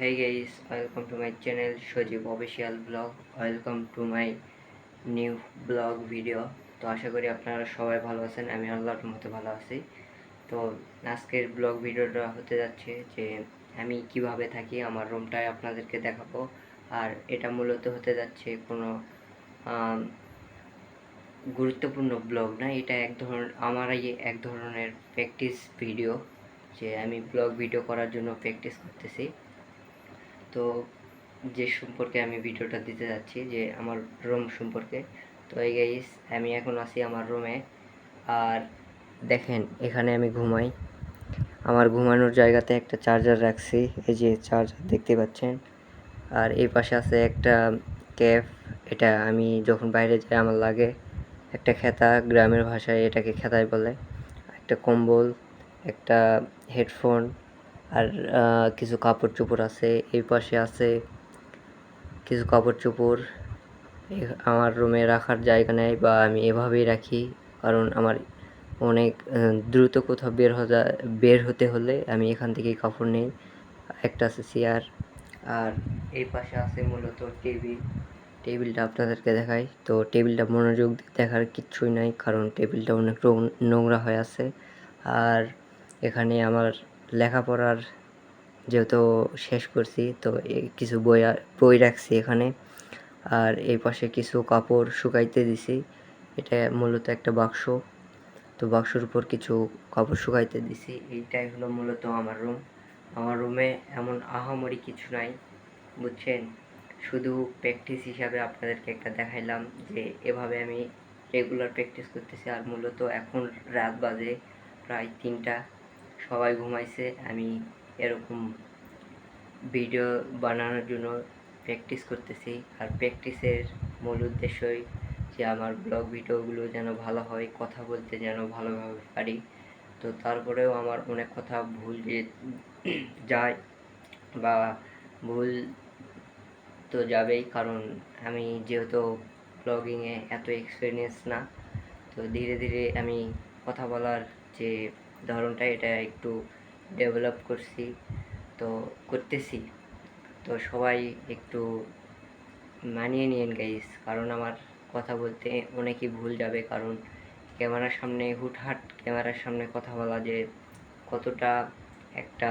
hey guys, welcome to my channel Sajib official vlog welcome to my new vlog video তো আশা করি আপনারা সবাই ভালো আছেন আমি আল্লাহর মতো ভালো আছি। তো আজকের ব্লগ ভিডিওটা হতে যাচ্ছে যে আমি কীভাবে থাকি আমার রুমটায় আপনাদেরকে দেখাবো। আর এটা মূলত হতে যাচ্ছে কোনো গুরুত্বপূর্ণ ব্লগ না এটা এক ধরনের আমার এই এক ধরনের প্র্যাকটিস ভিডিও যে আমি ব্লগ ভিডিও করার জন্য প্র্যাকটিস করতেছি। তো যে সম্পর্কে আমি ভিডিওটা দিতে যাচ্ছি, যে আমার রুম সম্পর্কে। তো এই গাইস আমি এখন আছি আমার রুমে আর দেখেন, এখানে আমি ঘুমাই। আমার ঘুমানোর জায়গাতে একটা চার্জার রাখছি, এই যে চার্জার দেখতে পাচ্ছেন। আর এই পাশে আছে একটা ক্যাফ এটা আমি যখন বাইরে যাই আমার লাগে। একটা খেতা, গ্রামের ভাষায় এটাকে খেতাই বলে। একটা কম্বল, একটা হেডফোন আর কিছু কাপড় চোপড় আছে, এই পাশে আছে কিছু কাপড় চোপড় আমার রুমে রাখার জায়গা নেই বা আমি এভাবেই রাখি, কারণ আমার অনেক দ্রুত কোথাও বের হতে বের হতে হলে আমি এখান থেকেই কাপড় নেই। একটা আছে চেয়ার, আর এই পাশে আছে মূলত টেবিল। টেবিলটা আপনাদেরকে দেখাই। তো টেবিলটা মনোযোগ দেখার কিচ্ছুই নাই, কারণ টেবিলটা অনেক নোংরা হয়ে আছে। আর এখানে আমার লেখাপড়ার যেহেতু শেষ করছি, তো কিছু বই বই রাখছি এখানে। আর এই পাশে কিছু কাপড় শুকাইতে দিছি। এটা মূলত একটা বাক্স। তো বাক্সর উপর কিছু কাপড় শুকাইতে দিছি। এইটাই হলো মূলত আমার রুম। আমার রুমে এমন আহামরি কিছু নাই, বুঝছেন? শুধু প্র্যাকটিস হিসাবে আপনাদেরকে একটা দেখাইলাম যে, এভাবে আমি রেগুলার প্র্যাকটিস করতেছি। আর মূলত এখন রাত বাজে প্রায় তিনটা। সবাই ঘুমাইছে, আমি এরকম ভিডিও বানানোর জন্য প্র্যাকটিস করতেছি। আর প্র্যাকটিসের মূল উদ্দেশ্যই যে আমার ব্লগ ভিডিওগুলো যেন ভালো হয়, কথা বলতে যেন ভালোভাবে পারি। তো তারপরেও আমার অনেক কথা ভুল যায় বা ভুল তো যাবেই, কারণ আমি যেহেতু ব্লগিংয়ে এত এক্সপিরিয়েন্স না, তো ধীরে ধীরে আমি কথা বলার যে ধরনটা এটা একটু ডেভেলপ করছি, তো করতেছি। তো সবাই একটু মানিয়ে নিয়েন গাইস কারণ আমার কথা বলতে অনেকই ভুল যাবে, কারণ ক্যামেরার সামনে হুটহাট ক্যামেরার সামনে কথা বলা যে কতটা একটা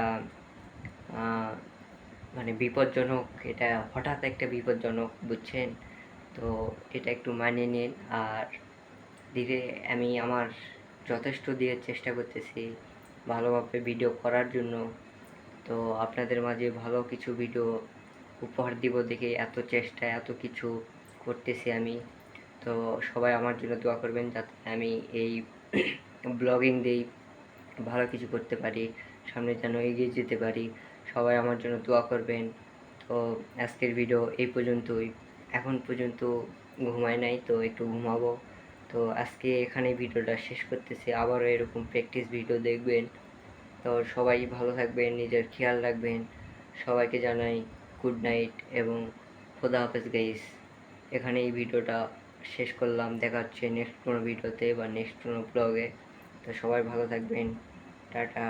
মানে বিপজ্জনক, এটা হঠাৎ একটা বিপজ্জনক, বুঝছেন? তো এটা একটু মানিয়ে নিন, আর ধীরে আমি আমার যথেষ্ট দিয়ে চেষ্টা করতেছি ভালোভাবে ভিডিও করার জন্য। তো আপনাদের মাঝে ভালো কিছু ভিডিও উপহার দিব দেখে এত চেষ্টা, এত কিছু করতেছি আমি। তো সবাই আমার জন্য দোয়া করবেন যাতে আমি এই ব্লগিং দিয়েই ভালো কিছু করতে পারি, সামনে যেন এগিয়ে যেতে পারি। সবাই আমার জন্য দোয়া করবেন। তো আজকের ভিডিও এই পর্যন্তই। এখন পর্যন্ত ঘুমাই নাই, তো একটু ঘুমাবো। তো আজকে এখানে ভিডিওটা শেষ করতেছি। আবারও এরকম প্র্যাকটিস ভিডিও দেখবেন। তো সবাই ভালো থাকবেন, নিজের খেয়াল রাখবেন। সবাইকে জানাই গুড নাইট এবং খোদা হাফেজ গাইস এখানে এই ভিডিওটা শেষ করলাম। দেখা হচ্ছে নেক্সট কোনো ভিডিওতে বা নেক্সট কোনো ব্লগে তো সবাই ভালো থাকবেন। টাটা।